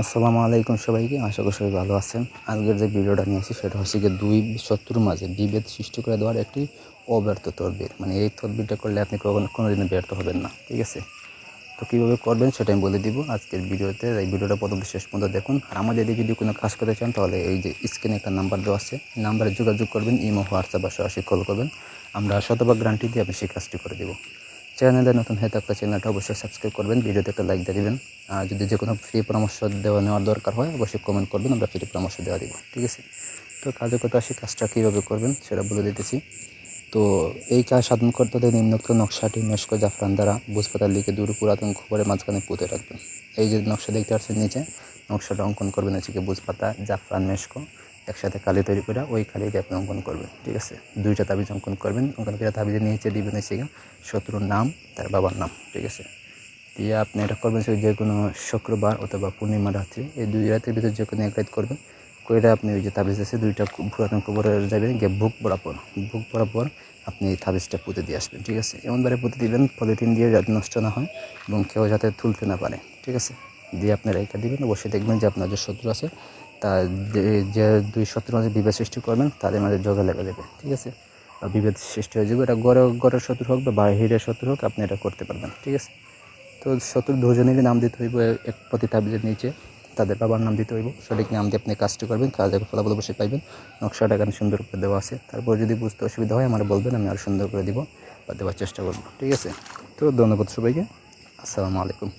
আসসালামু আলাইকুম সবাইকে, আশা করি সবাই ভালো আছেন। আজকের যে ভিডিওটা নিয়ে আসি সেটা হচ্ছে গিয়ে দুই শত্রুর মাঝে বিভেদ সৃষ্টি করে দেওয়ার একটি অব্যর্থ তদবির। মানে এই তদবিরটা করলে আপনি কখনো কোনোদিনও ব্যর্থ হবেন না, ঠিক আছে? তো কীভাবে করবেন সেটা আমি বলে দিব আজকের ভিডিওতে। এই ভিডিওটা প্রথম শেষ পর্যন্ত দেখুন। আর আমাদের এদিকে যদি কোনো কাজ করতে চান, তাহলে এই যে স্ক্রিনে একটা নাম্বার দেওয়া আছে। নাম্বারে যোগাযোগ করবেন, ইমো, হোয়াটসঅ্যাপ বা সরাসরি কল করবেন। আমরা শতভাগ গ্যারান্টি দিয়ে আপনি সেই কাজটি করে দেবো। চ্যানেলে নতুন হয়ে থাকলে চ্যানেলটা অবশ্যই সাবস্ক্রাইব করবেন, ভিডিওতে একটা লাইক দিয়ে দিবেন। আর যদি যে কোনো ফ্রি পরামর্শ দেওয়া নেওয়ার দরকার হয়, অবশ্যই কমেন্ট করবেন, আমরা ফ্রি পরামর্শ দেওয়া দিব, ঠিক আছে? তো কাজের কথা আসি, কাজটা কীভাবে করবেন সেটা বলে দিতেছি। তো এই কাজ সাধন করতে হলে নিম্নোক্ত নকশাটি মেশক জাফরান দ্বারা বুঝপাতার লিখে দূর পুরাতন খবরের মাঝখানে পুঁতে রাখবেন। এই যে নকশা দেখতে পাচ্ছেন নিচে, নকশাটা অঙ্কন করবেন হচ্ছে বুঝপাতা জাফরান, মেশকো। একসাথে কালি তৈরি করে ওই কালি দিয়ে আপনি অঙ্কন করবেন, ঠিক আছে? দুইটা তাবিজ অঙ্কন করবেন, অঙ্কন করে তাবিজের নিচে দিবেন গিয়ে শত্রুর নাম, তার বাবার নাম, ঠিক আছে? দিয়ে আপনি এটা করবেন যে কোনো শুক্রবার অথবা পূর্ণিমা রাত্রি, এই দুই রাতের ভিতরে যে কোনো এক রাত করবেন। করে আপনি ওই যে তাবিজ আছে, দুইটা পুরাতন কবরে যাবেন, গিয়ে বুক বরাবর বুক বরাবর আপনি এই তাবিজটা পুঁতে দিয়ে আসবেন, ঠিক আছে? এমনভাবে পুঁতে দিবেন, পলিথিন দিয়ে যাতে নষ্ট না হয় এবং কেউ যাতে তুলতে না পারে, ঠিক আছে? দিয়ে আপনারা এটা দিবেন, অবশ্যই দেখবেন যে আপনার যে শত্রু আছে তা যে- দুই শত্রুর মাঝে বিভেদ সৃষ্টি করবেন, তাদের মাঝে জগা লেগে যাবে, ঠিক আছে? বা বিভেদ সৃষ্টি হয়ে যাবে, এটা গড়ে গড়ের শত্রু হোক বা বাহিরের শত্রু হোক, আপনি এটা করতে পারবেন, ঠিক আছে? তো শত্রুর দুজনেরই নাম দিতে হইব এক প্রতি তাবিজের নিচে, তাদের বাবার নাম দিতে হইব, সঠিক নাম দিয়ে আপনি কাজটি করবেন, কাজের ফলাফল অবশ্যই পাইবেন, নকশাটা এখানে সুন্দর করে দেওয়া আছে, তারপর যদি বুঝতে অসুবিধা হয়, আমার বলবেন, আমি আরও সুন্দর করে দিব বা দেওয়ার চেষ্টা করব, ঠিক আছে? তো ধন্যবাদ সবাইকে, আসসালামু আলাইকুম।